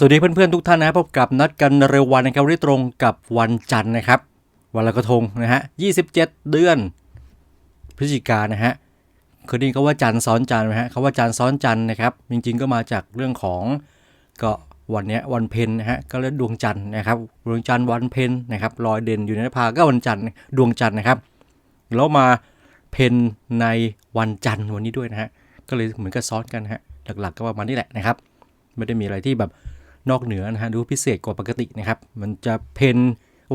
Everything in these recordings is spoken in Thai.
สวัสดีเพื่อนๆทุกท่านนะครับพบกับนัดกันเร็ววันนะครับรีตรงกับวันจันทร์นะครับ วันลอยกระทงนะฮะ27 เดือนพฤศจิกานะฮะเคยได้ยินเขาว่าจันทร์ซ้อนจันทร์ไหมฮะเขาว่าจันทร์ซ้อนจันทร์นะครับ จริงๆก็มาจากเรื่องของก็วันเนี้ยวันเพ็ญนะฮะก็เรียกดวงจันทร์นะครับดวงจันทร์วันเพ็ญนะครับลอยเด่นอยู่ในนภาก็วันจันทร์ดวงจันทร์นะครับแล้วมาเพ็ญในวันจันทร์วันนี้ด้วยนะฮะก็เลยเหมือนกับซ้อนกันนะฮะหลักๆ ก็ประมาณนี้แหละนะครับ ไม่ได้มีอะไรที่แบบ นอกเหนือนะฮะดูพิเศษกว่าปกตินะครับ มันจะเพน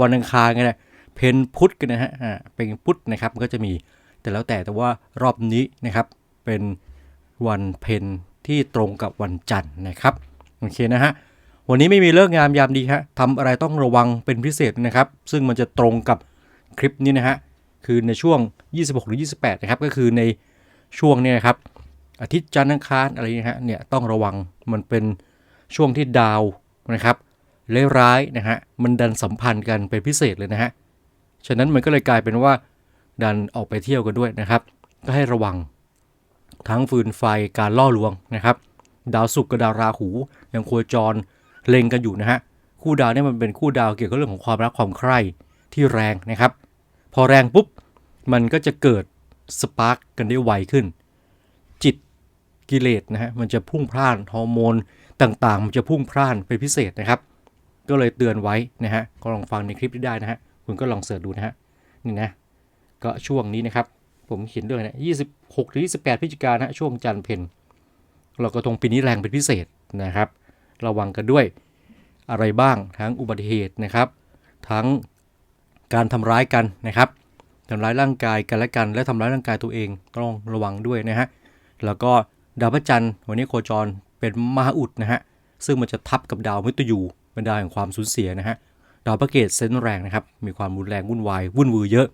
วันอังคารกันนะเพนพุธกันนะฮะอ่าเป็นพุธนะครับมันก็จะมีแต่แล้วแต่แต่ว่ารอบนี้นะครับเป็นวันเพนที่ตรงกับวันจันทร์นะครับโอเคนะฮะวันนี้ไม่มีเลิกงามยามดีฮะทำอะไรต้องระวังเป็นพิเศษนะครับ ซึ่งมันจะตรงกับคลิปนี้นะฮะคือในช่วง 26 หรือ 28 นะครับ ก็คือในช่วงเนี้นะครับอาทิตย์จันทร์อังคารอะไรอย่างเงี้ยฮะเนี่ยต้องระวังมันเป็น ช่วงที่ดาวนะครับเลวร้ายนะฮะมันดันสัมพันธ์กันเป็นพิเศษเลยนะฮะฉะนั้นมันก็เลยกลายเป็นว่าดันออกไปเที่ยวกันด้วยนะครับ ก็ให้ระวังทั้งฟืนไฟการล่อลวงนะครับ ดาวศุกร์กับดาวราหูยังโคจรเล็งกันอยู่นะฮะคู่ดาวเนี่ยมันเป็นคู่ดาวเกี่ยวกับเรื่องของความรักความใคร่ที่แรงนะครับ พอแรงปุ๊บมันก็จะเกิดสปาร์กกันได้ไวขึ้น จิตกิเลสนะฮะมันจะพุ่งพล่านฮอร์โมน ต่างๆ มันจะพุ่งพล่านเป็นพิเศษนะครับ ก็เลยเตือนไว้นะฮะก็ลองฟังในคลิปที่ได้นะฮะคุณก็ลองเสิร์ชดูนะฮะนี่นะก็ช่วงนี้นะครับ ผมเขียนด้วยนะ26ถึง28พฤศจิกายนนะช่วงจันทร์เพนเรากระทงปีนี้แรงเป็นพิเศษนะครับ ระวังกันด้วยอะไรบ้างทั้งอุบัติเหตุนะครับ ทั้งการทำร้ายกันนะครับทำร้ายร่างกายกันและกัน และทำร้ายร่างกายตัวเองต้องระวังด้วยนะฮะแล้วก็ดาวพระจันทร์วันนี้โคจร เป็นมาอุดนะฮะ ซึ่งมันจะทับกับดาวมฤตยูเป็นดาวแห่งความสูญเสียนะฮะ ดาวพระเกตเซนแรงนะครับ มีความรุนแรงวุ่นวายวุ่นวือเยอะ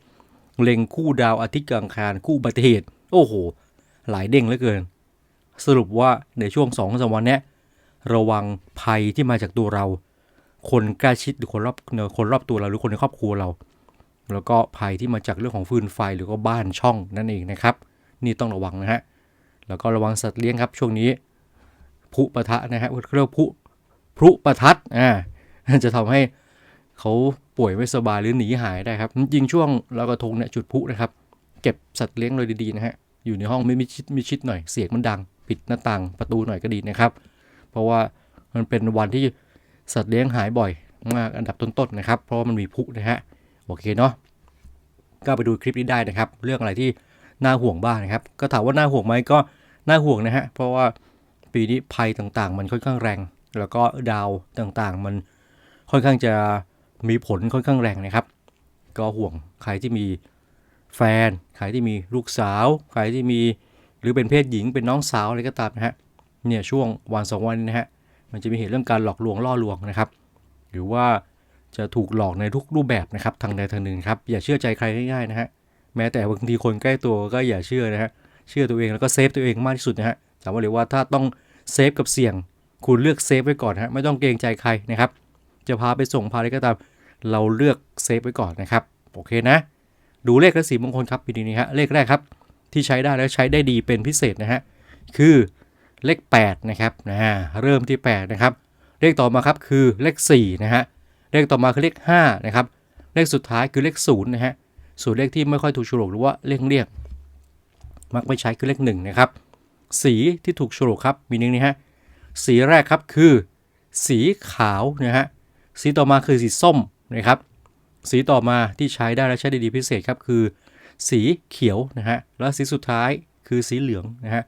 เล็งคู่ดาวอาทิตย์กบอังคารคู่อุบัติเหตุ โอ้โห หลายเด้งเหลือเกิน สรุปว่าในช่วง2องสามวันเนี้ระวังภัยที่มาจากตัวเรา คนใกล้ชิดหรือคนรอบเนอคนรอบตัวเราหรือคนในครอบครัวเรา แล้วก็ภัยที่มาจากเรื่องของฟืนไฟหรือก็บ้านช่องนั่นเองนะครับ นี่ต้องระวังนะฮะแล้วก็ระวังสัตว์เลี้ยงครับช่วงนี้ พลุปะทะนะฮะเขาเรียกพลุพลุประทัดอ่าจะทำให้เขาป่วยไม่สบายหรือหนีหายได้ครับจริงช่วงลอยกระทงเนี่ยจุดพลุนะครับ เก็บสัตว์เลี้ยงเลยดีๆนะฮะอยู่ในห้องไม่มิชิดมิชิดหน่อยเสียงมันดัง ปิดหน้าต่างประตูหน่อยก็ดีนะครับ เพราะว่ามันเป็นวันที่สัตว์เลี้ยงหายบ่อยมากอันดับต้นๆนะครับ เพราะมันมีพุนะฮะโอเคเนาะก็ไปดูคลิปนี้ได้นะครับ เรื่องอะไรที่น่าห่วงบ้างนะครับ ก็ถามว่าน่าห่วงไหมก็น่าห่วงนะฮะเพราะว่า ปีนี้ภัยต่างๆ มันค่อนข้างแรง แล้วก็ดาวต่างๆ มันค่อนข้างจะมีผลค่อนข้างแรงนะครับ ก็ห่วงใครที่มีแฟน ใครที่มีลูกสาว ใครที่มีหรือเป็นเพศหญิงเป็นน้องสาวอะไรก็ตามนะฮะเนี่ยช่วงวันสองวันนะฮะมันจะมีเหตุเรื่องการหลอกลวงล่อลวงนะครับ หรือว่าจะถูกหลอกในทุกรูปแบบนะครับทางใดทางหนึ่งครับอย่าเชื่อใจใครง่ายๆนะฮะแม้แต่บางทีคนใกล้ตัวก็อย่าเชื่อนะฮะเชื่อตัวเองแล้วก็เซฟตัวเองมากที่สุดนะฮะ ถามว่าเลยว่าถ้าต้องเซฟกับเสี่ยง คุณเลือกเซฟไว้ก่อนนะฮะไม่ต้องเกรงใจใครนะครับ จะพาไปส่งพาอะไรก็ตาม เราเลือกเซฟไว้ก่อนนะครับ โอเคนะ ดูเลขและสีมงคลครับปีนี้ฮะเลขแรกครับ ที่ใช้ได้แล้วใช้ได้ดีเป็นพิเศษนะฮะคือเลข 8 นะครับนะเริ่มที่ 8 นะครับ เลขต่อมาครับคือเลข4นะฮะเลขต่อมาคือเลข5นะครับเลขสุดท้ายคือเลข0นะฮะส่วนเลขที่ไม่ค่อยถูกฉลกหรือว่าเลขเรียกมักไม่ใช้คือเลข1นะครับ สีที่ถูกโฉลกครับมีหนึ่งนี่ฮะสีแรกครับคือ สีขาวนะฮะสีต่อมาคือสีส้มนะครับ สีต่อมาที่ใช้ได้และใช้ได้ดีพิเศษครับคือ สีเขียวนะฮะแล้วสีสุดท้ายคือสีเหลืองนะฮะ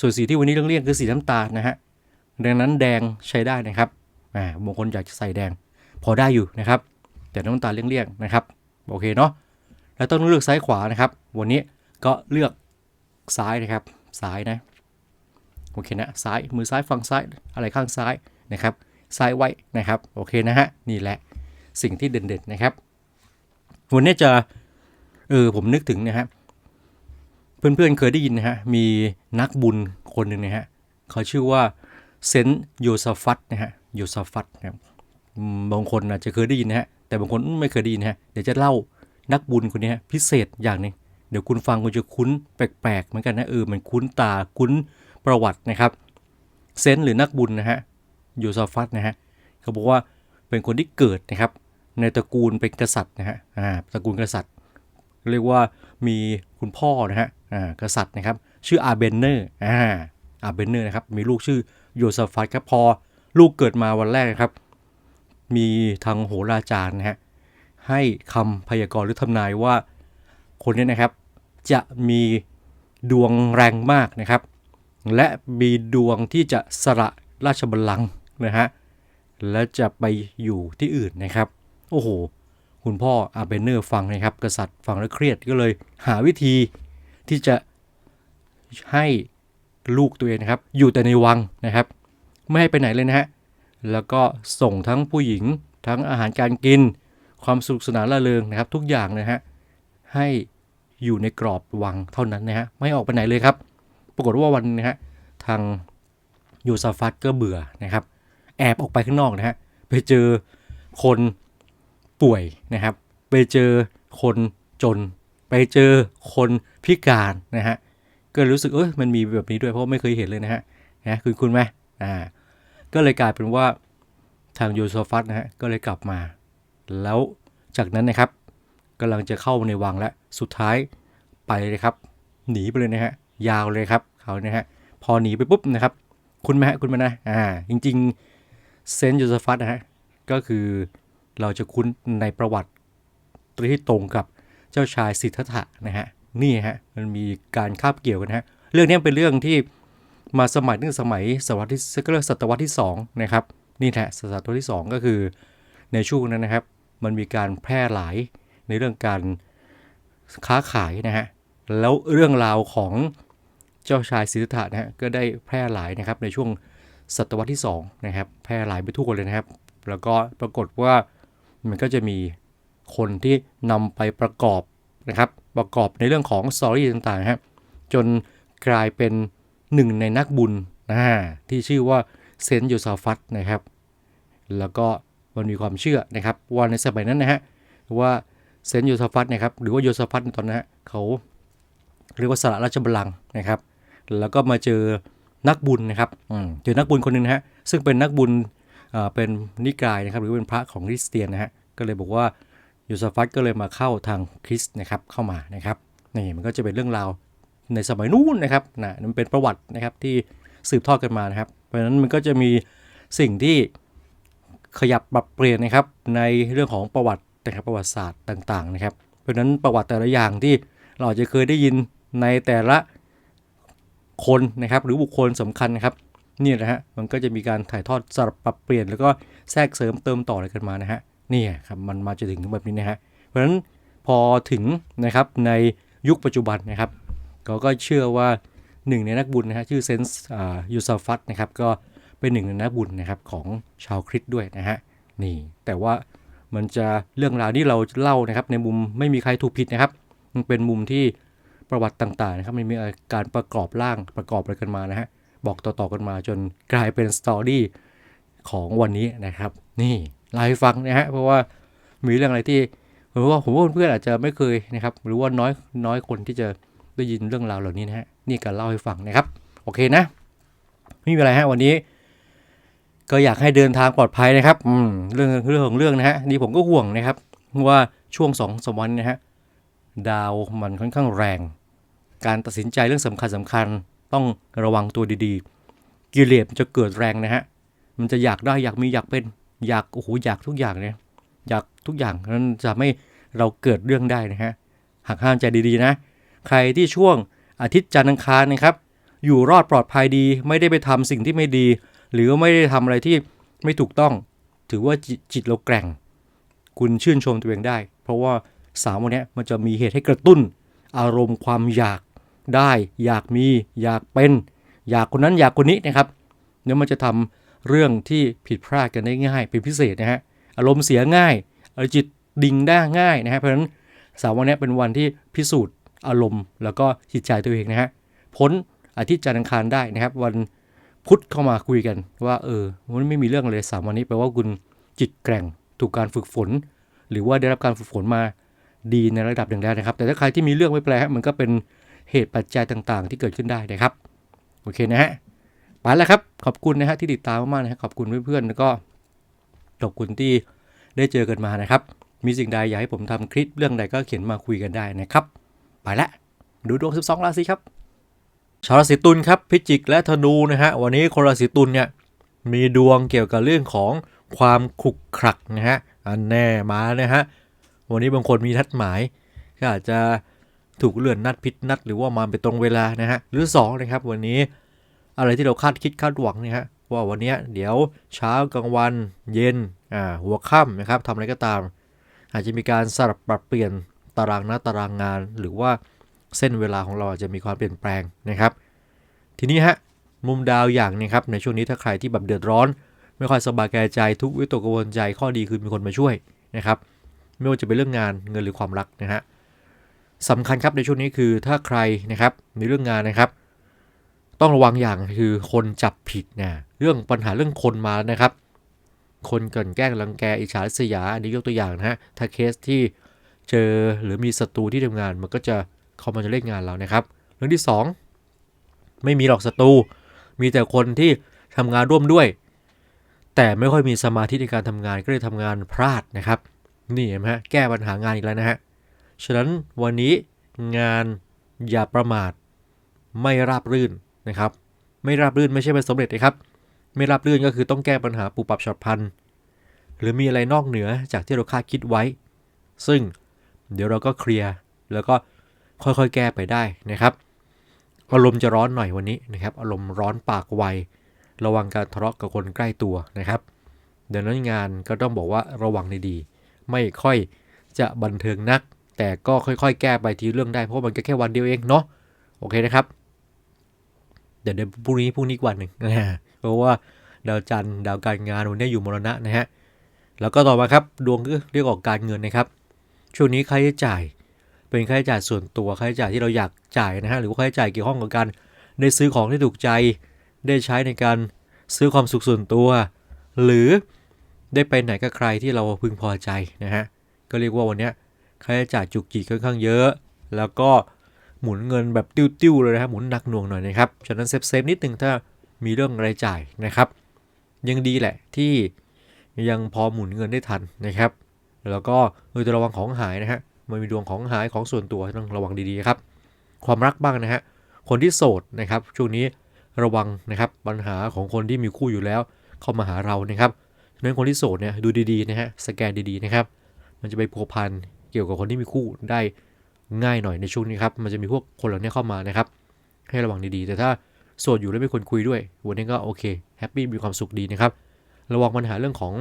ส่วนสีที่วันนี้เรื่องเรียกคือสีน้ำตาลนะฮะดังนั้นแดงใช้ได้นะครับอ่าบางคนอยากจะใส่แดง พอได้อยู่นะครับ แต่น้ำตาลเลี่ยงๆนะครับโอเคเนาะแล้วต้องเลือกซ้ายขวานะครับ วันนี้ก็เลือกซ้ายนะครับซ้ายนะ โอเคนะซ้ายมือซ้ายฝั่งซ้ายอะไรข้างซ้ายนะครับซ้ายไว้นะครับโอเคนะฮะนี่แหละสิ่งที่เด่นๆนะครับวันนี้จะเออผมนึกถึงนะฮะเพื่อนๆเคยได้ยินนะฮะมีนักบุญคนหนึ่งนะฮะเขาชื่อว่าเซนต์โยซาฟัตนะฮะโยซาฟัตนะครับบางคนอาจจะเคยได้ยินนะฮะแต่บางคนไม่เคยได้ยินนะฮะเดี๋ยวจะเล่านักบุญคนนี้พิเศษอย่างหนึงเดี๋ยวคุณฟังคุณจะคุ้นแปลกๆเหมือนกันนะเออมันคุ้นตาคุ้น ประวัตินะครับเซนต์หรือนักบุญนะฮะโยซาฟัตนะฮะเขาบอกว่าเป็นคนที่เกิดนะครับในตระกูลเป็นกษัตริย์นะฮะอ่าตระกูลกษัตริย์ เรียกว่ามีคุณพ่อนะฮะอ่ากษัตริย์นะครับชื่ออาเบนเนอร์อ่าอาเบนเนอร์นะครับมีลูกชื่อโยซาฟัตครับพอลูกเกิดมาวันแรกนะครับ มีทางโหราจารย์นะฮะให้คำพยากรณ์หรือทำนายว่าคนนี้นะครับจะมีดวงแรงมากนะครับ และมีดวงที่จะสละราชบัลลังก์นะฮะและจะไปอยู่ที่อื่นนะครับ โอ้โห คุณพ่ออาเบนเนอร์ฟังนะครับ กษัตริย์ฟังแล้วเครียดก็เลยหาวิธีที่จะให้ลูกตัวเองนะครับ อยู่แต่ในวังนะครับ ไม่ให้ไปไหนเลยนะฮะแล้วก็ส่งทั้งผู้หญิงทั้งอาหารการกิน ความสนุกสนานละเริงนะครับ ทุกอย่างนะฮะให้อยู่ในกรอบวังเท่านั้นนะฮะไม่ออกไปไหนเลยครับากฏว่าวันนะฮะทางยูซาฟัตก็เบื่อนะครับ แอบออกไปข้างนอกนะฮะไปเจอคนป่วยนะครับ ไปเจอคนจน ไปเจอคนพิการนะฮะก็รู้สึกเอ้ยมันมีแบบนี้ด้วยเพราะไม่เคยเห็นเลยนะฮะนะคุณคุณไหมอ่าก็เลยกลายเป็นว่าทางยโซฟัตนะฮะก็เลยกลับมา แล้วจากนั้นนะครับกำลังจะเข้าในวังแล้วสุดท้ายไปเลยครับ หนีไปเลยนะฮะยาวเลยครับ เขาเนี่ยฮะพอหนีไปปุ๊บนะครับ คุณไหมฮะคุณไหมนะอ่าจริงๆเซนต์ยโซฟัตนะฮะก็คือเราจะคุ้นในประวัติที่ตรงกับเจ้าชายสิทธัตถะนะฮะนี่ฮะมันมีการคาบเกี่ยวกันนะฮะเรื่องนี้เป็นเรื่องที่มาสมัยตั้งสมัยศตวรรษที่ก็เรียกศตวรรษที่2นะครับนี่แหละศตวรรษที่ 2 ก็คือในช่วงนั้นนะครับ มันมีการแพร่หลายในเรื่องการค้าขายนะฮะแล้วเรื่องราวของ เจ้าชายสิทธัตถะนะฮะก็ได้แพร่หลายนะครับในช่วงศตวรรษที่2นะครับแพร่หลายไปทั่วเลยนะครับ แล้วก็ปรากฏว่ามันก็จะมีคนที่นำไปประกอบนะครับ ประกอบในเรื่องของสตอรี่ต่างๆครับจนกลายเป็นหนึ่งในนักบุญนะฮะที่ชื่อว่าเซนต์โยซาฟัตนะครับ แล้วก็มันมีความเชื่อนะครับว่าในสมัยนั้นนะฮะว่าเซนต์โยซาฟัตนะครับหรือว่าโยซาฟัตในตอนนั้นฮะเขาเรียกว่าสละราชบัลลังก์นะครับ แล้วก็มาเจอนักบุญนะครับอืมเจอนักบุญคนหนึ่งนะฮะซึ่งเป็นนักบุญอ่าเป็นนิกายนะครับหรือเป็นพระของคริสเตียนนะฮะก็เลยบอกว่าโยซาฟัตก็เลยมาเข้าทางคริสต์นะครับเข้ามานะครับนี่มันก็จะเป็นเรื่องราวในสมัยนู้นนะครับนะมันเป็นประวัตินะครับที่สืบทอดกันมานะครับ เพราะฉะนั้นมันก็จะมีสิ่งที่ขยับปรับเปลี่ยนนะครับในเรื่องของประวัตินะครับประวัติศาสตร์ต่างๆนะครับ เพราะฉะนั้นประวัติแต่ละอย่างที่เราอาจจะเคยได้ยินในแต่ละ คนนะครับหรือบุคคลสำคัญนะครับนี่นะฮะมันก็จะมีการถ่ายทอดสลับปรับเปลี่ยน แล้วก็แทรกเสริมเติมต่ออะไรกันมานะฮะนี่ครับมันมาจะถึงแบบนี้นะฮะเพราะฉะนั้นพอถึงนะครับในยุคปัจจุบันนะครับเขาก็เชื่อว่าหนึ่งในนักบุญนะฮะชื่อเซนส์ยูซาฟัตนะครับก็เป็นหนึ่งในนักบุญนะครับของชาวคริสต์ด้วยนะฮะนี่แต่ว่ามันจะเรื่องราวที่เราเล่านะครับในมุมไม่มีใครถูกผิดนะครับ มันเป็นมุมที่ ประวัติต่างๆนะครับมันมีการประกอบร่างประกอบอะไรกันมานะฮะบอกต่อๆกันมาจนกลายเป็นสตอรี่ของวันนี้นะครับ นี่เล่าให้ฟังนะฮะเพราะว่ามีเรื่องอะไรที่ผมว่าผมว่าเพื่อนอาจจะไม่เคยนะครับหรือว่าน้อยน้อยคนที่จะได้ยินเรื่องราวเหล่านี้นะฮะนี่การเล่าให้ฟังนะครับ โอเคนะไม่มีอะไรฮะวันนี้ ก็อยากให้เดินทางปลอดภัยนะครับอืมเรื่องเรื่องของเรื่องนะฮะนี่ผมก็ห่วงนะครับว่าช่วงสองสามวันนะฮะดาวมันค่อนข้างแรง การตัดสินใจเรื่องสำคัญสำคัญต้องระวังตัวดีๆ กิเลสมันจะเกิดแรงนะฮะ มันจะอยากได้อยากมีอยากเป็นอยากโอ้โหอยากทุกอย่างเนี่ยอยากทุกอย่างนั้นจะไม่เราเกิดเรื่องได้นะฮะหักห้ามใจดีๆนะ ใครที่ช่วงอาทิตย์จันทร์อังคารนะครับ อยู่รอดปลอดภัยดีไม่ได้ไปทำสิ่งที่ไม่ดี หรือไม่ได้ทำอะไรที่ไม่ถูกต้อง ถือว่าจจิตเราแกร่ง คุณชื่นชมตัวเองได้ เพราะว่าสามวันนี้มันจะมีเหตุให้กระตุ้น อารมณ์ความอยาก ได้อยากมีอยากเป็น อยากคนนั้นอยากคนนี้นะครับเนี่ยมันจะทำเรื่องที่ผิดพลาดกันได้ง่ายเป็นพิเศษนะฮะอารมณ์เสียง่ายอารจิตดิ่งได้ง่ายนะฮะเพราะฉะนั้นสามวันนี้เป็นวันที่พิสูจน์อารมณ์ แล้วก็จิตใจตัวเองนะฮะพ้นอาทิตย์จันทร์อังคารได้นะครับ วันพุธเข้ามาคุยกันว่าเออมันไม่มีเรื่องเลยสามวันนี้แปลว่าคุณจิตแกร่งถูกการฝึกฝน หรือว่าได้รับการฝึกฝนมาดีในระดับหนึ่งแล้วนะครับ แต่ถ้าใครที่มีเรื่องไม่แปลมันก็เป็น เหตุปัจจัยต่างๆ ที่เกิดขึ้นได้นะครับโอเคนะฮะไปแล้วครับขอบคุณนะฮะที่ติดตามมากๆนะฮะขอบคุณเพื่อนๆแล้วก็ขอบคุณที่ได้เจอกันมานะครับ มีสิ่งใดอยากให้ผมทำคลิปเรื่องใดก็เขียนมาคุยกันได้นะครับไปละดูดวง 12 ราศีครับชาวราศีตุลครับพิจิกและธนูนะฮะวันนี้คนราศีตุลเนี่ยมีดวงเกี่ยวกับเรื่องของความขลุกขลักนะฮะอันแน่มานะฮะวันนี้บางคนมีทัดหมายก็อาจจะ ถูกเลื่อนนัดพิษนัด หรือว่ามาไปตรงเวลานะฮะหรือ2นะครับวันนี้อะไรที่เราคาดคิดคาดหวังเนี่ยฮะว่าวันเนี้ยเดี๋ยวเช้ากลางวันเย็นอ่าหัวค่ำนะครับทำอะไรก็ตาม อาจจะมีการสลับปรับเปลี่ยนตารางหน้าตารางงาน หรือว่าเส้นเวลาของเราอาจจะมีความเปลี่ยนแปลงนะครับ ทีนี้ฮะมุมดาวอย่างนี้ครับในช่วงนี้ถ้าใครที่แบบเดือดร้อน ไม่ค่อยสบายกใจทุกวิตกกังวลใจข้อดีคือมีคนมาช่วยนะครับ ไม่ว่าจะเป็นเรื่องงานเงินหรือความรักนะฮะ สำคัญครับในช่วงนี้คือถ้าใครนะครับในเรื่องงานนะครับ ต้องระวังอย่างคือคนจับผิดนะเรื่องปัญหาเรื่องคนมาแล้วนะครับ คนกลั่นแกล้งรังแกอิจฉาริษยาอันนี้ยกตัวอย่างนะฮะถ้าเคสที่เจอหรือมีศัตรูที่ทำงานมันก็จะเข้ามาจะเล่นงานเรานะครับ เรื่องที่ 2 ไม่มีหรอกศัตรูมีแต่คนที่ทำงานร่วมด้วย แต่ไม่ค่อยมีสมาธิในการทำงานก็เลยทำงานพลาดนะครับ นี่เห็นไหมฮะแก้ปัญหางานอีกแล้วนะฮะ ฉะนั้นวันนี้งานอย่าประมาท ไม่ราบรื่นนะครับ ไม่ราบรื่นไม่ใช่เป็นสำเร็จนะครับ ไม่ราบรื่นก็คือต้องแก้ปัญหาปูปรับฉับพลัน หรือมีอะไรนอกเหนือจากที่เราคาดคิดไว้ ซึ่งเดี๋ยวเราก็เคลียร์แล้วก็ค่อยๆ แก้ไปได้นะครับอารมณ์จะร้อนหน่อยวันนี้นะครับ อารมณ์ร้อนปากไว ระวังการทะเลาะกับคนใกล้ตัวนะครับเดี๋ยวนั้นงานก็ต้องบอกว่าระวังดีๆไม่ค่อยจะบันเทิงนัก แต่ก็ค่อยๆ แก้ไปทีเรื่องได้เพราะมันก็แค่วันเดียวเองเนาะโอเคนะครับ เดี๋ยวเดี๋ยวพรุ่งนี้พรุ่งนี้กวันหนึ่งเพราะว่าดาวจันทร์ดาวการงานวันนี้อยู่มรณะนะฮะแล้วก็ต่อมาครับดวงก็เรียกออกการเงินนะครับ ช่วงนี้ค่าใช้จ่าย เป็นค่าใช้จ่ายส่วนตัวค่าใช้จ่ายที่เราอยากจ่ายนะฮะหรือว่าค่าใช้จ่ายเกี่ยวข้องกับการได้ซื้อของที่ถูกใจ ได้ใช้ในการซื้อความสุขส่วนตัว หรือได้ไปไหนกับใครที่เราพึงพอใจนะฮะก็เรียกว่าวันนี้ ค่าใช้จ่ายจุกจิกค่อนข้างเยอะ แล้วก็หมุนเงินแบบติ้วๆเลยนะครับหมุนหนักหน่วงหน่อยนะครับฉะนั้นเซฟเซฟนิดนึงถ้ามีเรื่องรายจ่ายนะครับ ยังดีแหละที่ยังพอหมุนเงินได้ทันนะครับ แล้วก็เออจะระวังของหายนะฮะมันมีดวงของหายของส่วนตัวต้องระวังดีๆครับ ความรักบ้างนะฮะคนที่โสดนะครับ ช่วงนี้ระวังนะครับปัญหาของคนที่มีคู่อยู่แล้ว เข้ามาหาเรานะครับฉะนั้นคนที่โสดเนี่ยดูดีๆนะฮะสแกนดีๆนะครับ มันจะไปพัวพัน เกี่ยวกับคนที่มีคู่ได้ง่ายหน่อยในช่วงนี้ครับมันจะมีพวกคนเหล่านี้เข้ามานะครับ ให้ระวังดีๆ แต่ถ้าโสดอยู่แล้วไม่คนคุยด้วย วันนี้ก็โอเคแฮปปี้มีความสุขดีนะครับ ระวังปัญหาเรื่องของ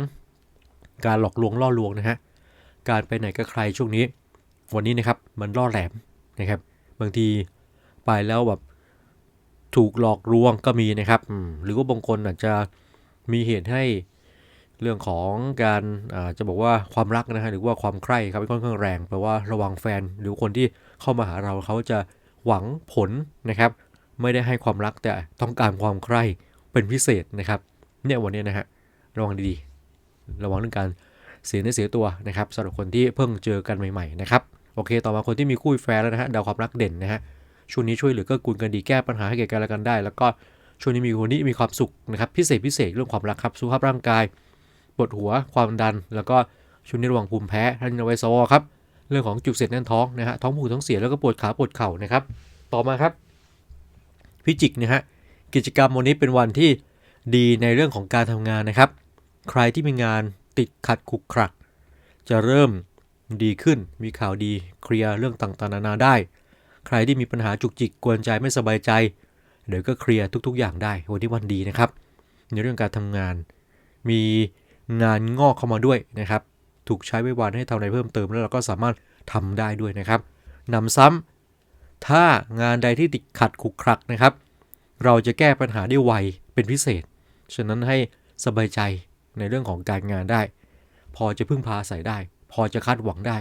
การหลอกลวงล่อลวงนะฮะการไปไหนกับใครช่วงนี้ วันนี้นะครับมันล่อแหลมนะครับ บางทีไปแล้วแบบถูกหลอกลวงก็มีนะครับ หรือว่าบางคนอาจจะมีเหตุให้ เรื่องของการาจะบอกว่าความรักนะฮะหรือว่าความใคร่ครับค่อนข้างแรงแปลว่าระวังแฟนหรือคนที่เข้ามาหาเราเขาจะหวังผลนะครับ ไม่ได้ให้ความรักแต่ต้องการความใคร่เป็นพิเศษนะครับเนี่ยวันนี้นะฮะระวังดีๆ ระวังเรื่องการเสียเนื้อเสียตัวนะครับสำหรับคนที่เพิ่งเจอกันใหม่ๆนะครับโอเค ต่อมาคนที่มีคู่แฟนแล้วนะฮะดาวความรักเด่นนะฮะช่วงนี้ช่วยเหลือเก็กูลกันดีแก้ปัญหาให้แก่กันและกันได้ แล้วก็ช่วงนี้มีคนที่มีความสุขนะครับพิเศษพิเศษเรื่องความรักครับสุขภาพร่างกาย ปวดหัวความดัน แล้วก็ช่วงนี้ระวังภูมิแพ้ท่านไวซอครับเรื่องของจุกเสร็จแน่นท้องนะฮะท้องผูกท้องเสียแล้วก็ปวดขาปวดเข่านะครับต่อมาครับ พิจิกนะฮะกิจกรรมวันนี้เป็นวันที่ดีในเรื่องของการทำงานนะครับ ใครที่มีงานติดขัดขุกขรัก จะเริ่มดีขึ้นมีข่าวดีเคลียร์เรื่องต่างๆนานาได้ ใครที่มีปัญหาจุกจิกกวนใจไม่สบายใจเดี๋ยวก็เคลียร์ทุก ๆ อย่างได้วันนี้วันดีนะครับ ในเรื่องการทำงาน มี งานงอกเข้ามาด้วยนะครับ ถูกใช้ไว้วันให้ทำอะไรเพิ่มเติมแล้วเราก็สามารถทำได้ด้วยนะครับนำซ้ำถ้างานใดที่ติดขัดขุกขรักนะครับ เราจะแก้ปัญหาได้ไวเป็นพิเศษ ฉะนั้นให้สบายใจในเรื่องของการงานได้ พอจะพึ่งพาอาศัยได้ พอจะคาดหวังได้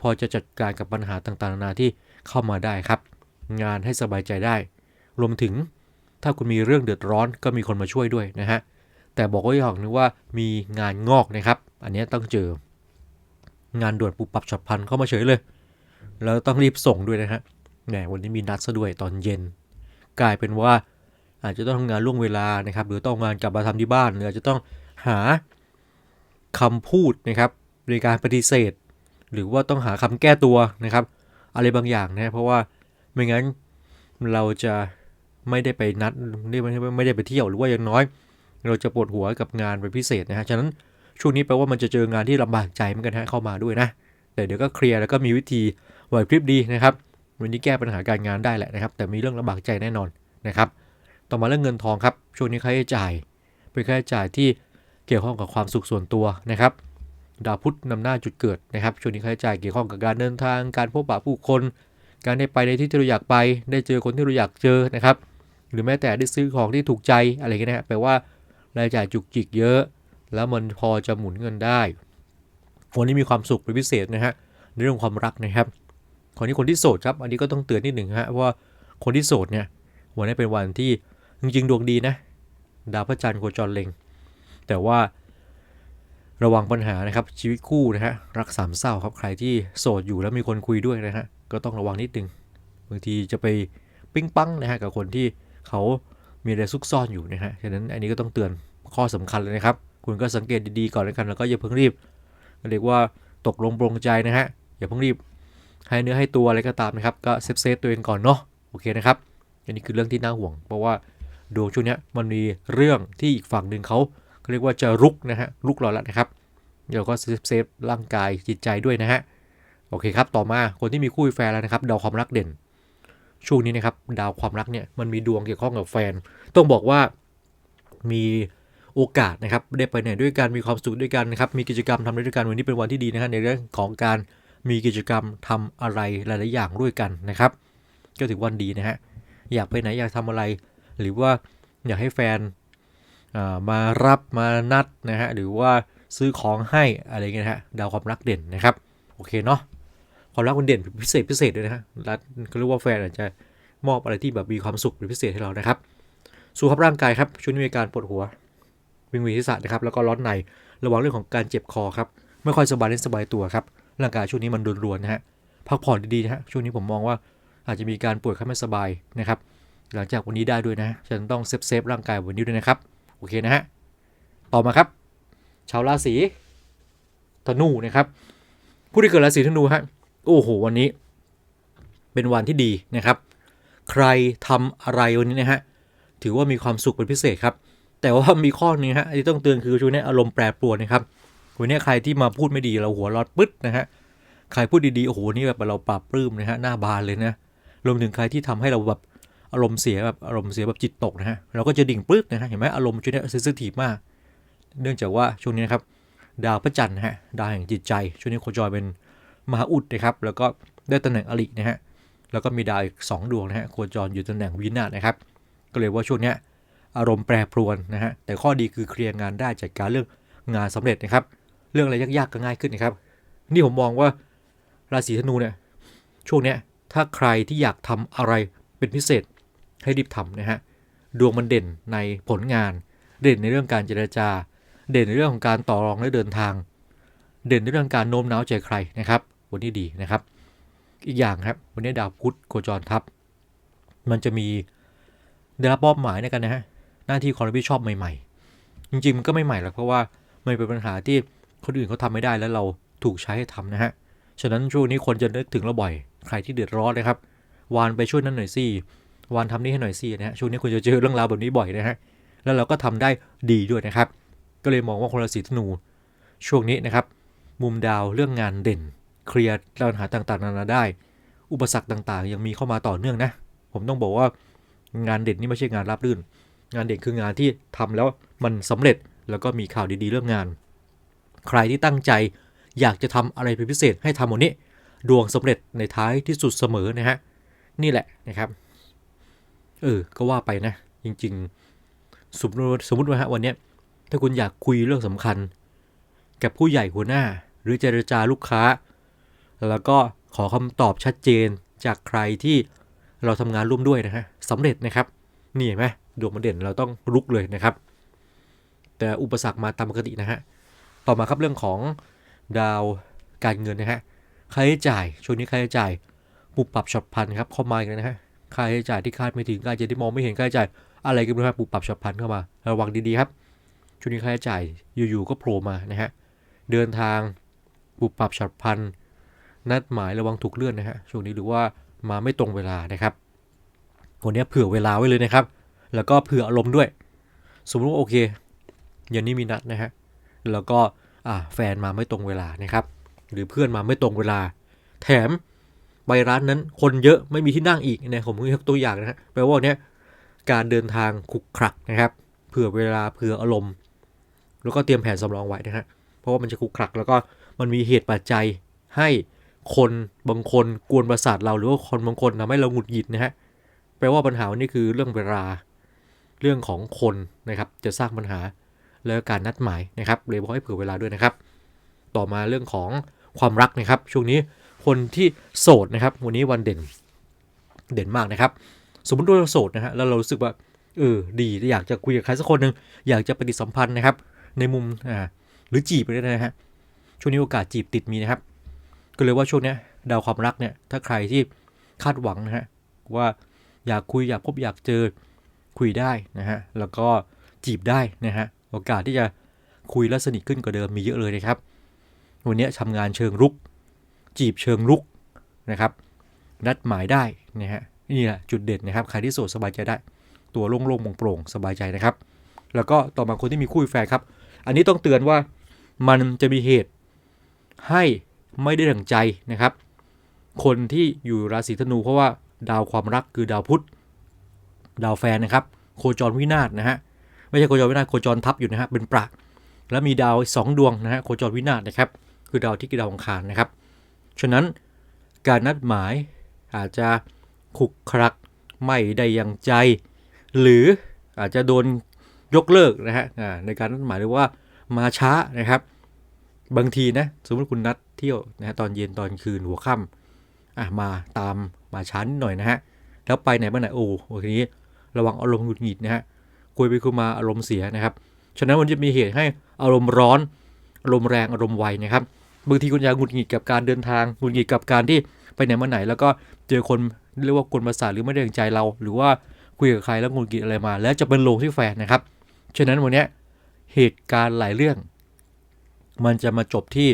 พอจะจัดการกับปัญหาต่างๆนานาที่เข้ามาได้ครับ งานให้สบายใจได้ รวมถึงถ้าคุณมีเรื่องเดือดร้อนก็มีคนมาช่วยด้วยนะฮะ แต่บอกไว้อย่างนึงว่ามีงานงอกนะครับ อันนี้ต้องเจองานด่วนปุบปับฉับพลันเข้ามาเฉยเลย แล้วต้องรีบส่งด้วยนะฮะแหมวันนี้มีนัดซะด้วยตอนเย็น กลายเป็นว่าอาจจะต้องทำงานล่วงเวลานะครับ หรือต้องงานกลับมาทำที่บ้านหรืออาจจะต้องหาคำพูดนะครับในการปฏิเสธ หรือว่าต้องหาคำแก้ตัวนะครับ อะไรบางอย่างนะเพราะว่าไม่งั้นเราจะไม่ได้ไปนัดไม่ไม่ไม่ได้ไปเที่ยวหรือว่าอย่างน้อย เราจะปวดหัวกับงานเป็นพิเศษนะฮะ ฉะนั้นช่วงนี้แปลว่ามันจะเจองานที่ลำบากใจเหมือนกันฮะเข้ามาด้วยนะ แต่เดี๋ยวก็เคลียร์แล้วก็มีวิธีไหวพริบดีนะครับ วันนี้แก้ปัญหาการงานได้แหละนะครับ แต่มีเรื่องลำบากใจแน่นอนนะครับ ต่อมาเรื่องเงินทองครับ ช่วงนี้ค่าใช้จ่ายเป็นค่าใช้จ่ายที่เกี่ยวข้องกับความสุขส่วนตัวนะครับ ดาวพุธนำหน้าจุดเกิดนะครับ ช่วงนี้ค่าใช้จ่ายเกี่ยวข้องกับการเดินทาง การพบปะผู้คน การได้ไปในที่ที่เราอยากไป ได้เจอคนที่เราอยากเจอนะครับ หรือแม้แต่ได้ซื้อของที่ถูกใจอะไรเงี้ยนะฮะแปลว่า รายจ่ายจุกจิกเยอะ แล้วมันพอจะหมุนเงินได้ วันนี้มีความสุขเป็นพิเศษนะฮะในเรื่องความรักนะครับคนที่คนที่โสดครับ อันนี้ก็ต้องเตือนนิดหนึ่งฮะว่าคนที่โสดเนี่ยวันนี้เป็นวันที่จริงๆดวงดีนะ ดาวพระจันทร์โคจรเล็ง แต่ว่าระวังปัญหานะครับชีวิตคู่นะฮะรักสามเศร้าครับใครที่โสดอยู่แล้วมีคนคุยด้วยนะฮะก็ต้องระวังนิดนึงบางทีจะไปปิ้งปังนะฮะกับคนที่เขามีอะไรซุกซ่อนอยู่นะฮะฉะนั้นอันนี้ก็ต้องเตือน ข้อสำคัญเลยนะครับ คุณก็สังเกตดีๆก่อนแล้วกันแล้วก็อย่าเพิ่งรีบเรียกว่าตกลงปรงใจนะฮะอย่าเพิ่งรีบให้เนื้อให้ตัวอะไรก็ตามนะครับ ก็เซฟเซฟตัวเองก่อนเนาะโอเคนะครับอันนี้คือเรื่องที่น่าห่วง เพราะว่าดวงช่วงนี้มันมีเรื่องที่อีกฝั่งหนึ่งเขาเขาเรียกว่าจะรุกนะฮะรุกเราแล้วนะครับเดี๋ยวก็เซฟเซฟร่างกายจิตใจด้วยนะฮะโอเคครับต่อมาคนที่มีคู่แฟนแล้วนะครับดาวความรักเด่น ช่วงนี้นะครับดาวความรักเนี่ยมันมีดวงเกี่ยวข้องกับแฟน ต้องบอกว่ามี โอกาสนะครับได้ไปไหนด้วยกันมีความสุขด้วยกันนะครับมีกิจกรรมทำด้วยกันวันนี้เป็นวันที่ดีนะฮะในเรื่องของการมีกิจกรรมทำอะไรหลายๆอย่างด้วยกันนะครับ ก็ถือวันดีนะฮะอยากไปไหนอยากทำอะไร หรือว่าอยากให้แฟนมารับมานัดนะฮะหรือว่าซื้อของให้อะไรเงี้ยนะฮะดาวความรักเด่นนะครับโอเคเนาะความรักมันเด่นพิเศษพิเศษด้วยนะฮะรัฐก็เรียกว่าแฟนอาจจะมอบอะไรที่แบบมีความสุขเป็นพิเศษให้เรานะครับสุขภาพร่างกายครับช่วงนี้มีการปวดหัว วิงเวียนศีรษะนะครับแล้วก็ร้อนในระวังเรื่องของการเจ็บคอครับไม่ค่อยสบายเล่นสบายตัวครับร่างกายช่วงนี้มันรวนๆนะฮะพักผ่อนดีๆนะฮะช่วงนี้ผมมองว่าอาจจะมีการป่วยไข้ไม่สบายนะครับหลังจากวันนี้ได้ด้วยนะฉันต้องเซฟเซฟร่างกายวันนี้ด้วยนะครับโอเคนะฮะต่อมาครับ ชาวราศีธนูนะครับ ผู้ที่เกิดราศีธนูฮะโอ้โหวันนี้ เป็นวันที่ดีนะครับ ใครทำอะไรวันนี้นะฮะถือว่ามีความสุขเป็นพิเศษครับ แต่ว่ามีข้อหนึงฮะที่ต้องเตือนคือช่วงนี้อารมณ์แปรปรวนนะครับวันนี้ใครที่มาพูดไม่ดีเราหัวร้อนปึ๊ดนะฮะใครพูดดีๆโอ้โหนี่แบบเราปรับปลื้มนะฮะหน้าบานเลยนะรวมถึงใครที่ทำให้เราแบบอารมณ์เสียแบบอารมณ์เสียแบบจิตตกนะฮะเราก็จะดิ่งปึ๊ดนะฮะเห็นไหมอารมณ์ช่วงนี้เซนซิทีฟมาก เนื่องจากว่าช่วงนี้นะครับดาวพระจันทร์นะฮะดาวแห่งจิตใจ ช่วงนี้โคจรเป็นมหาอุดนะครับแล้วก็ได้ตำแหน่งอรินะฮะแล้วก็มีดาวอีกสองดวงนะฮะโคจรอยู่ตำแหน่งวินาศนะครับ ก็เลยว่าช่วงนี้ย อารมณ์แปรปรวนนะฮะแต่ข้อดีคือเคลียร์งานได้จัดการเรื่องงานสำเร็จนะครับ เรื่องอะไรยากๆก็ง่ายขึ้นนะครับ นี่ผมมองว่าราศีธนูเนี่ยช่วงเนี้ยถ้าใครที่อยากทำอะไรเป็นพิเศษให้รีบทำนะฮะดวงมันเด่นในผลงาน เด่นในเรื่องการเจรจา เด่นในเรื่องของการต่อรองและเดินทาง เด่นในเรื่องการโน้มน้าวใจใครนะครับ วันนี้ดีนะครับ อีกอย่างครับ วันนี้ดาวพุธโคจรทับ มันจะมีได้รับมอบหมายในกันนะฮะ หน้าที่ความรับผิดชอบใหม่ ๆ จริง ๆ มันก็ไม่ใหม่หรอกเพราะว่ามันเป็นปัญหาที่คนอื่นเขาทำไม่ได้แล้วเราถูกใช้ให้ทำนะฮะฉะนั้นช่วงนี้คนจะนึกถึงเราบ่อย ใครที่เดือดร้อนนะครับ วานไปช่วยนั้นหน่อยสิวานทำนี่ให้หน่อยสินะฮะช่วงนี้คุณจะเจอเรื่องราวแบบนี้บ่อยนะฮะแล้วเราก็ทำได้ดีด้วยนะครับ ก็เลยมองว่าคนราศีธนู ช่วงนี้นะครับ มุมดาวเรื่องงานเด่น เคลียร์ปัญหาต่างๆนานาได้ อุปสรรคต่างๆ ยังมีเข้ามาต่อเนื่องนะ ผมต้องบอกว่างานเด่นนี่ไม่ใช่งานรับรื่น งานเด่นคืองานที่ทำแล้วมันสำเร็จแล้วก็มีข่าวดีๆเรื่องงาน ใครที่ตั้งใจอยากจะทำอะไรเป็นพิเศษให้ทำวันนี้ ดวงสำเร็จในท้ายที่สุดเสมอนะฮะนี่แหละนะครับเออก็ว่าไปนะ จริง ๆ สมมติสมมติว่าฮะวันนี้ถ้าคุณอยากคุยเรื่องสำคัญ กับผู้ใหญ่หัวหน้า หรือเจรจาลูกค้า แล้วก็ขอคำตอบชัดเจนจากใครที่เราทำงานร่วมด้วยนะฮะสำเร็จนะครับ นี่เห็นไหม ดวงมันเด่นเราต้องลุกเลยนะครับ แต่อุปสรรคมาตามปกตินะฮะต่อมาครับเรื่องของดาวการเงินนะฮะค่าใช้จ่ายช่วงนี้ค่าใช้จ่ายปุบปรับฉับพลันครับเข้ามาอีกแล้วนะฮะค่าใช้จ่ายที่คาดไม่ถึงค่าใช้จ่ายที่มองไม่เห็นค่าใช้จ่ายอะไรก็ไม่รู้ครับปรับปรับฉับพลันเข้ามา ระวังดีๆครับช่วงนี้ค่าใช้จ่ายอยู่ๆก็โผล่มานะฮะเดินทางปรับปรับฉับพลันนัดหมายระวังถูกเลื่อนนะฮะช่วงนี้หรือว่ามาไม่ตรงเวลานะครับวันนี้เผื่อเวลาไว้เลยนะครับ แล้วก็เผื่ออารมณ์ด้วย สมมติว่าโอเคเย็นนี้มีนัดนะฮะแล้วก็อ่าแฟนมาไม่ตรงเวลานะครับ หรือเพื่อนมาไม่ตรงเวลา แถมไปร้านนั้นคนเยอะไม่มีที่นั่งอีกนะผมยกตัวอย่างนะฮะแปลว่านเนี้ยการเดินทางขุกขลักนะครับ เผื่อเวลาเผื่ออารมณ์ แล้วก็เตรียมแผนสำรองไว้นะฮะเพราะว่ามันจะขุกขลัก แล้วก็มันมีเหตุปัจจัยให้คนบางคนกวนประสาทเราหรือว่าคนบางคนทำให้เราหงุดหงิดนะฮะแปลว่าปัญหาวันนี้คือเรื่องเวลา เรื่องของคนนะครับจะสร้างปัญหาแล้วการนัดหมายนะครับเลยบอกให้เผื่อเวลาด้วยนะครับ ต่อมาเรื่องของความรักนะครับ ช่วงนี้คนที่โสดนะครับ วันนี้วันเด่นเด่นมากนะครับ สมมติว่าเราโสดนะฮะแล้วเรารู้สึกว่าเออดีอยากจะคุยกับใครสักคนหนึ่งอยากจะปฏิสัมพันธ์นะครับ ในมุมอ่าหรือจีบไปได้นะฮะช่วงนี้โอกาสจีบติดมีนะครับ ก็เลยว่าช่วงนี้ดาวความรักเนี่ยถ้าใครที่คาดหวังนะฮะว่าอยากคุยอยากพบอยากเจอ คุยได้นะฮะ แล้วก็จีบได้นะฮะ โอกาสที่จะคุยและสนิทขึ้นกว่าเดิมมีเยอะเลยนะครับ วันนี้ทำงานเชิงรุก จีบเชิงรุกนะครับ นัดหมายได้นะฮะ นี่แหละจุดเด่นนะครับ ใครที่โสดสบายใจได้ ตัวโล่งๆโปร่งๆสบายใจนะครับ แล้วก็ต่อมาคนที่มีคู่แฟนครับ อันนี้ต้องเตือนว่ามันจะมีเหตุให้ไม่ได้ดั่งใจนะครับ คนที่อยู่ราศีธนูเพราะว่าดาวความรักคือดาวพุธ ดาวแฟนนะครับ โคจรวินาศนะฮะไม่ใช่โคจรวินาศโคจรทับอยู่นะฮะเป็นประแล้วมีดาวสองดวงนะฮะโคจรวินาศนะครับ คือดาวที่คือดาวองคารนะครับ ฉะนั้นการนัดหมายอาจจะขุกครักไม่ได้อย่างใจ หรืออาจจะโดนยกเลิกนะฮะในการนัดหมายหรือว่ามาช้านะครับ บางทีนะสมมติคุณนัดเที่ยวนะฮะตอนเย็นตอนคืนหัวค่ำอะมาตามมาช้านิดหน่อยนะฮะแล้วไปไหนมาไหนโอ้โหทีนี้ ระวังอารมณ์หงุดหงิดนะฮะคุยไปคุยมาอารมณ์เสียนะครับ ฉะนั้นมันจะมีเหตุให้อารมณ์ร้อน อารมณ์แรงอารมณ์ไวนะครับบางทีคุณอยากหงุดหงิดกับการเดินทางหงุดหงิดกับการที่ไปไหนมาไหน แล้วก็เจอคนเรียกว่ากวนประสาทหรือไม่ได้ดังใจเรา หรือว่าคุยกับใครแล้วหงุดหงิดอะไรมา แล้วจะเป็นลงที่แฟนนะครับ ฉะนั้นวันนี้เหตุการณ์หลายเรื่อง มันจะมาจบที่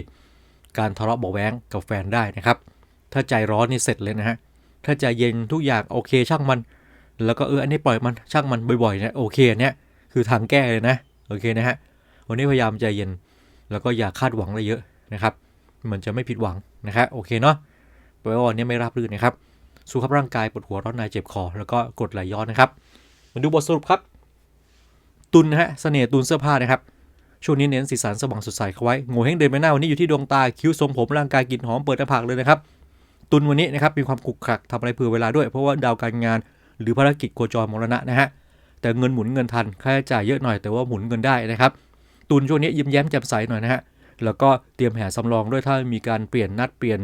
การทะเลาะเบาะแว้งกับแฟนได้นะครับ ถ้าใจร้อนนี่เสร็จเลยนะฮะถ้าใจเย็นทุกอย่างโอเคช่างมัน แล้วก็เอออันนี้ปล่อยมันช่างมันบ่อยๆเนี่ยโอเคเนี้ยคือทางแก้เลยนะโอเคนะฮะวันนี้พยายามใจเย็นแล้วก็อย่าคาดหวังอะไรเยอะนะครับ มันจะไม่ผิดหวังนะครับโอเคเนาะแปลว่าวันนี้ไม่รับรื่นนะครับสุขภาพร่างกายปวดหัวร้อนในเจ็บคอ แล้วก็กดไหลย้อนนะครับมาดูบทสรุปครับ ตุลนะฮะเสน่ห์ตุลเสื้อผ้านะครับช่วงนี้เน้นสีสันสว่างสดใสเข้าไว้โง่เฮงเดินไปหน้าวันนี้อยู่ที่ดวงตาคิ้วทรงผมร่างกายกลิ่นหอมเปิดหน้าผากเลยนะครับตุลวันนี้นะครับมีความขุกขลักทำอะไรเผื่อเวลาด้วย เพราะว่าดาวการงาน หรือภารกิจโคจรมรณะนะฮะแต่เงินหมุนเงินทันค่าใช้จ่ายเยอะหน่อยแต่ว่าหมุนเงินได้นะครับ ตุนช่วงนี้ยิ้มแย้มแจ่มใสหน่อยนะฮะแล้วก็เตรียมแผนสำรองด้วยถ้ามีการเปลี่ยนนัดเปลี่ยน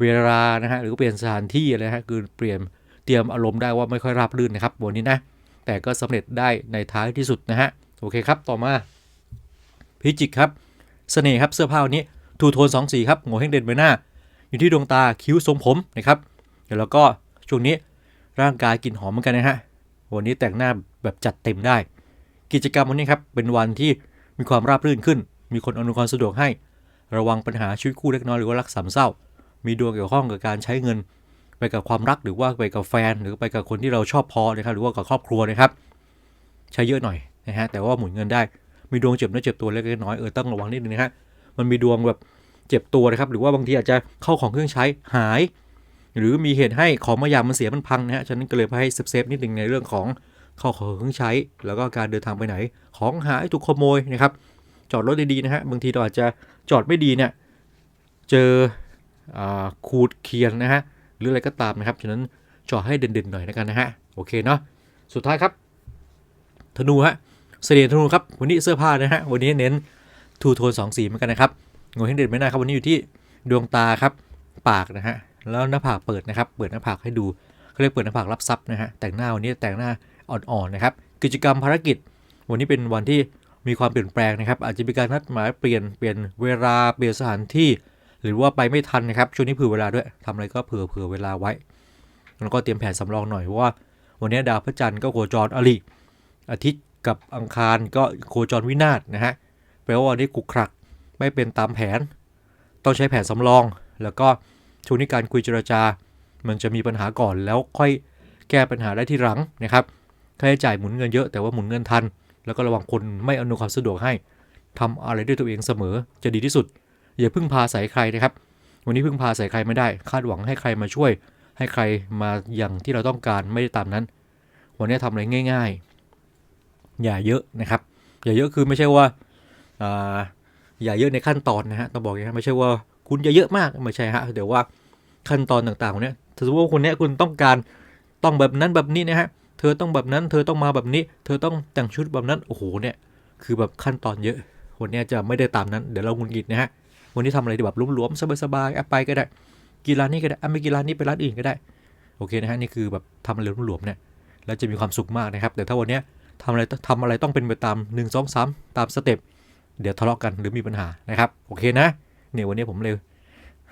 เวลานะฮะหรือเปลี่ยนสถานที่อะไรนะฮะคือเปลี่ยนเตรียมอารมณ์ได้ว่าไม่ค่อยราบรื่นนะครับวันนี้นะแต่ก็สำเร็จได้ในท้ายที่สุดนะฮะโอเคครับต่อมาพิจิกครับเสน่ห์ครับเสื้อผ้าวันนี้ทูโทนสองสีครับโง่เฮงเด่นใบหน้า อยู่ที่ดวงตาคิ้วทรงผมนะครับแล้วก็ช่วงนี้ ร่างกายกลิ่นหอมเหมือนกันนะฮะ วันนี้แต่งหน้าแบบจัดเต็มได้ กิจกรรมวันนี้ครับเป็นวันที่มีความราบรื่นขึ้น มีคนอนวยความสะดวกให้ ระวังปัญหาชีวิตคู่เล็กน้อยหรือว่ารักสามเศร้า มีดวงเกี่ยวข้องกับการใช้เงิน ไปกับความรักหรือว่าไปกับแฟน หรือไปกับคนที่เราชอบพอนะครับหรือว่ากับครอบครัวนะครับ ใช้เยอะหน่อยนะฮะแต่ว่าหมุนเงินได้ มีดวงเจ็บเนื้อเจ็บตัวเล็กน้อยเออต้องระวังนิดนึงนะฮะมันมีดวงแบบเจ็บตัวนะครับหรือว่าบางทีอาจจะเข้าของเครื่องใช้หาย หรือมีเหตุให้ของบางอย่างมันเสียมันพังนะฮะฉะนั้นก็เลยให้เซฟๆนิดนึงในเรื่องของข้าของเครื่องใช้ แล้วก็การเดินทางไปไหน ของหายถูกขโมยนะครับจอดรถดีๆนะฮะบางทีเราอาจจะจอดไม่ดีเนี่ยเจอขูดเคียนนะฮะหรืออะไรก็ตามนะครับฉะนั้นจอดให้เด่นๆหน่อยนะกันนะฮะโอเคเนาะสุดท้ายครับธนูฮะเสน่ห์ธนูครับวันนี้เสื้อผ้านะฮะวันนี้เน้นทูโทนสองสีเหมือนกันนะครับงงให้เด่นไม่ได้ครับวันนี้อยู่ที่ดวงตาครับปากนะฮะ แล้วหน้าผากเปิดนะครับ เปิดหน้าผากให้ดูเขาเรียกเปิดหน้าผากรับทรัพย์นะฮะ แต่งหน้าวันนี้แต่งหน้าอ่อนๆนะครับ กิจกรรมภารกิจ วันนี้เป็นวันที่มีความเปลี่ยนแปลงนะครับ อาจจะมีการนัดหมายเปลี่ยนเปลี่ยนเวลาเปลี่ยนสถานที่ หรือว่าไปไม่ทันนะครับ ช่วงนี้เผื่อเวลาด้วยทำอะไรก็เผื่อเผื่อเวลาไว้ แล้วก็เตรียมแผนสำรองหน่อยเพราะว่า วันนี้ดาวพระจันทร์ก็โคจรอริอาทิตย์กับอังคารก็โคจรวินาศนะฮะแปลว่าวันนี้กุกครักไม่เป็นตามแผน ต้องใช้แผนสำรอง แล้วก็ ช่วงนี้การคุยเจรจา มันจะมีปัญหาก่อนแล้วค่อยแก้ปัญหาได้ที่หลังนะครับค่าใช้จ่ายหมุนเงินเยอะแต่ว่าหมุนเงินทัน แล้วก็ระวังคนไม่อนวยความสะดวกให้ทำอะไรด้วยตัวเองเสมอจะดีที่สุด อย่าพึ่งพาใส่ใครนะครับ วันนี้พึ่งพาใส่ใครไม่ได้ คาดหวังให้ใครมาช่วย ให้ใครมาอย่างที่เราต้องการไม่ได้ตามนั้น วันนี้ทำอะไรง่าย ๆ อย่าเยอะนะครับ อย่าเยอะคือไม่ใช่ว่าอ่าอย่าเยอะในขั้นตอนนะฮะต้องบอกอย่างนี้ไม่ใช่ว่า คุณอย่าเยอะมากไม่ใช่ฮะเดี๋ยวว่าขั้นตอนต่างๆเนี่ยถือว่าคนเนี้ยคุณต้องการต้องแบบนั้นแบบนี้นะฮะเธอต้องแบบนั้น เธอต้องมาแบบนี้ เธอต้องแต่งชุดแบบนั้นโอ้โหเนี่ยคือแบบขั้นตอนเยอะวันเนี้ยจะไม่ได้ตามนั้นเดี๋ยวเรางุดหงิดนะฮะวันนี้ทำอะไรแบบหลวมๆสบายๆอะไปก็ได้กีฬานนี้ก็ได้อะไม่กีฬานนี้ไปร้านอื่นก็ได้โอเคนะฮะนี่คือแบบทำอะไรหลวมๆเนี่ยแล้วจะมีความสุขมากนะครับ แต่ถ้าวันเนี้ยทำอะไรทำอะไรต้องเป็นไปตาม 1 2 3 ตามสเต็ปเดี๋ยวทะเลาะกันหรือมีปัญหานะครับ โอเคนะ เนี่ยวันนี้ผมเลย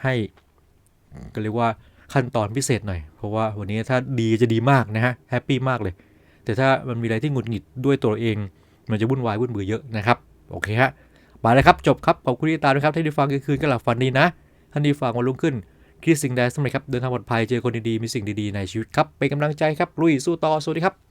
ให้ก็เรียกว่าขั้นตอนพิเศษหน่อย เพราะว่าวันนี้ถ้าดีจะดีมากนะฮะแฮปปี้มากเลย แต่ถ้ามันมีอะไรที่หงุดหงิดด้วยตัวเอง มันจะวุ่นวายวุ่นเบือเยอะนะครับโอเคฮะไปเลยครับจบครับขอบคุณที่ติดตามด้วยครับที่ได้ฟังกลางคืนก็หลับฝันดีนะท่านที่ฟังวันรุ่งขึ้นคิดสิ่งใดสำเร็จครับเดินทางปลอดภัยเจอคนดีๆมีสิ่งดีๆในชีวิตครับเป็นกำลังใจครับลุยสู้ต่อสวัสดีครับ